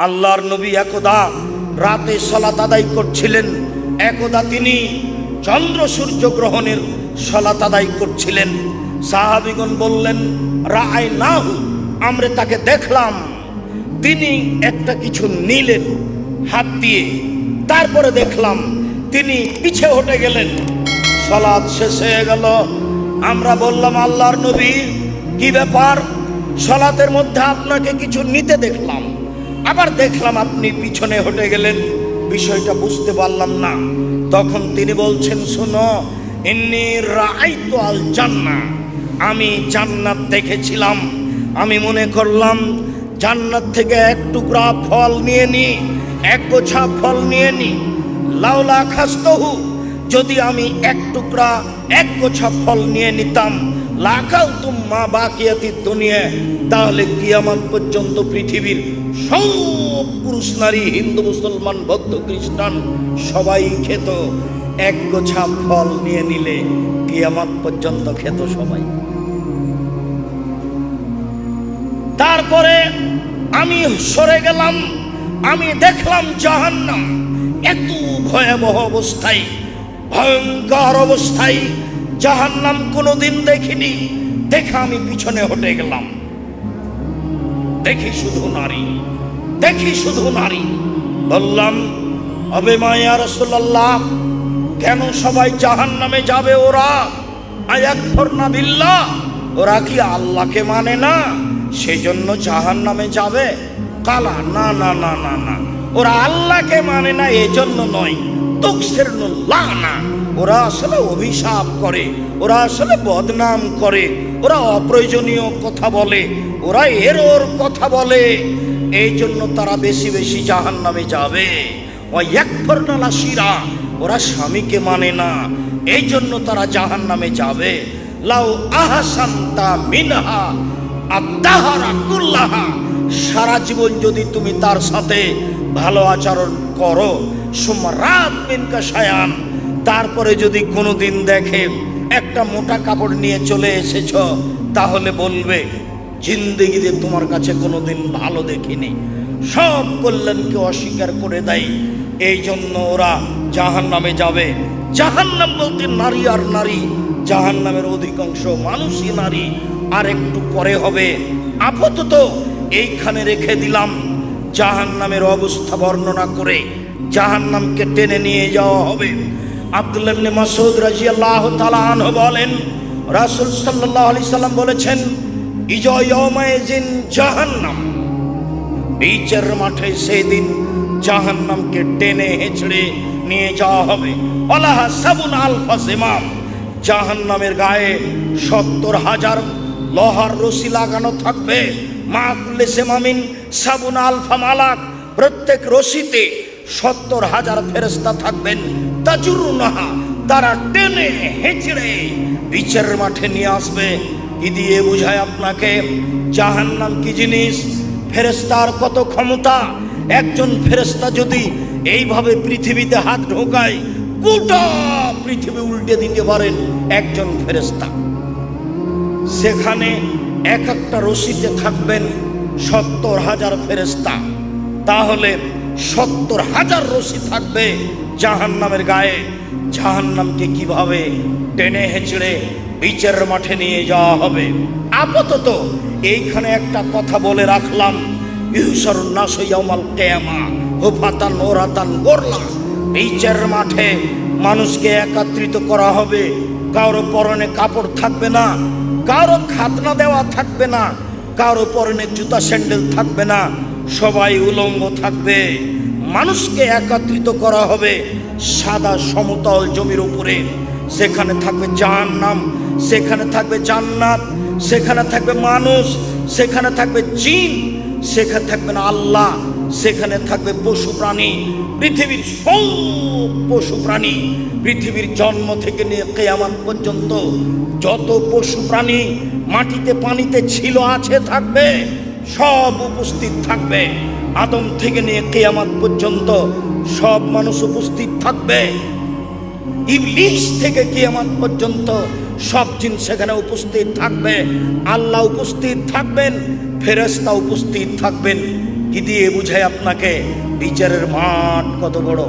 আল্লাহর নবী একদা রাতে সলাত আদায় করছিলেন। একদা তিনি চন্দ্র সূর্য গ্রহণের সলাত আদায় করছিলেন। সাহাবিগণ বললেন রায় না আমরা তাকে দেখলাম। তিনি একটা কিছু নিলেন হাত দিয়ে। তারপরে দেখলাম তিনি পিছে হটে গেলেন। সলাদ শেষ হয়ে গেল। আমরা বললাম, আল্লাহর নবী, কি ব্যাপার? সলাতের মধ্যে আপনাকে কিছু নিতে দেখলাম। আবার দেখলাম আপনি পিছনে হটে গেলেন। বিষয়টা বুঝতে পারলাম না। তখন তিনি বলছেন, শোনো, ইন্নি রাআইতু আল জান্না আমি জান্নাত দেখেছিলাম। আমি মনে করলাম, জান্নাত থেকে এক টুকরা ফল নিয়ে নি, এক গোছা ফল নিয়ে নি। লাউলা খাস্তহু, যদি আমি এক টুকরা, এক গোছা ফল নিয়ে নিতাম লাখাল তুম্মা বাকিয়াতি দুনিয়া, তাহলে কিয়ামত পর্যন্ত পৃথিবীর সব পুরুষ নারী, হিন্দু, মুসলমান, বৌদ্ধ, খ্রিস্টান, সবাই খেত। এক গোছা ফল নিয়ে নিলে কিয়ামত পর্যন্ত খেত সবাই। তারপরে আমি সরে গেলাম, আমি দেখলাম জাহান্নাম এত ভয়াবহ অবস্থায়, ভয়ঙ্কর অবস্থায়। জাহান্নাম কোনোদিন দেখিনি, দেখে আমি পিছনে হটে গেলাম। দেখি শুধু নারী, দেখি শুধু নারী। বললাম অবে মায়া রসুল্লাহ কেন সবাই জাহান নামে যাবে ওরা? আয়াকফর না বিল্লাহ, ওরা কি আল্লাহকে মানে না? সেই জন্য জাহান নামে যাবে? কালা, না না না না না, ওরা আল্লাহকে মানে না, এজন্য নয়। তুকসের না ওরা আসলে অভিশাপ করে, ওরা আসলে বদনাম করে, ওরা অপ্রয়োজনীয় কথা বলে, ওরা এর ওর কথা বলে। এই জন্য তারা বেশি বেশি জাহান নামে যাবে। ও একফরনালা শিরা ওরা স্বামীকে মানে না। এই জন্য তারা জাহান নামে যাবে। লাউ আহাসান্তা মিনহা আত্মাহারা কুল্লাহা। সারা জীবন যদি তুমি তার সাথে ভালো আচরণ করো সুমরাত মিনকা সায়ান তারপরে যদি কোনোদিন দেখে একটা মোটা কাপড় নিয়ে চলে এসেছ, তাহলে বলবে, জিন্দেগিতে তোমার কাছে কোনোদিন ভালো দেখিনি। সব কল্যাণকে অস্বীকার করে দেয়। এই জন্য ওরা জাহান নামে যাবে। জাহান নাম বলতে নারী আর নারী। জাহান নামের অধিকাংশ মানুষই নারী। আর একটু পরে হবে। আপাতত এইখানে রেখে দিলাম। জাহান নামের অবস্থা বর্ণনা করে জাহান নামকে টেনে নিয়ে যাওয়া হবে। আব্দুল্লাহ ইবনে মাসউদ রাদিয়াল্লাহু তাআলা আনহু বলেন, রাসূল সাল্লাল্লাহু আলাইহি সাল্লাম বলেছেন ইজয় ইয়াউমাইজিন জাহান্নাম। বিচার মাঠে সেদিন জাহান্নামকে টেনে হেঁচড়ে নিয়ে যাওয়া হবে। আল্লাহ সাবুন আলফা জিমাম। জাহান্নামের গায়ে সত্তর হাজার লোহার রশি লাগানো থাকবে। মা কুল্লে সেমামিন সাবুন আলফা মালাক। প্রত্যেক রশিতে সত্তর হাজার ফেরেস্তা থাকবেন। তাজুরুনাহা, তারা টেনে হেঁচড়ে বিচারের মাঠে নিয়ে আসবে। কি দিয়ে বোঝায় আপনাকে? জাহান্নাম কি জিনিস? ফেরেস্তার কত ক্ষমতা? একজন ফেরেস্তা যদি এইভাবে পৃথিবীতে হাত ঢোকায়, গোটা পৃথিবী উল্টে দিতে পারেন একজন ফেরেস্তা সেখানে এক একটা রশিতে থাকবেন সত্তর হাজার ফেরেস্তা তাহলে সত্তর হাজার রশি থাকবে জাহান নামের গায়ে। জাহান নামকে কীভাবে টেনে হেঁচড়ে বিচারের মাঠে নিয়ে যাওয়া হবে? আপাতত এইখানে একটা কথা বলে রাখলাম। বিচারের মাঠে মানুষকে একত্রিত করা হবে। কারও পরনে কাপড় থাকবে না, কারও খাতনা দেওয়া থাকবে না, কারও পরনে জুতা স্যান্ডেল থাকবে না সবাই উলঙ্গ থাকবে। মানুষকে একত্রিত করা হবে সাদা সমতল জমির উপরে। সেখানে থাকবে জাহান্নাম, সেখানে থাকবে জান্নাত, সেখানে থাকবে মানুষ, সেখানে থাকবে জিন, সেখানে থাকবে না আল্লাহ, সেখানে থাকবে পশু প্রাণী। পৃথিবীর সব পশু প্রাণী, পৃথিবীর জন্ম থেকে নিয়ে কেয়ামাত পর্যন্ত যত পশু প্রাণী মাটিতে পানিতে ছিল, আছে, থাকবে। সব উপস্থিত থাকবে। আদম থেকে নিয়ে কেয়ামাত পর্যন্ত সব মানুষ উপস্থিত থাকবে। ইবলিশ থেকে কিয়ামত পর্যন্ত সব জিন সেখানে উপস্থিত থাকবে। আল্লাহ উপস্থিত থাকবেন ফেরেস্তা উপস্থিত থাকবেন। কি দিয়ে বুঝাই আপনাকে? বিচারের মাঠ কত বড়?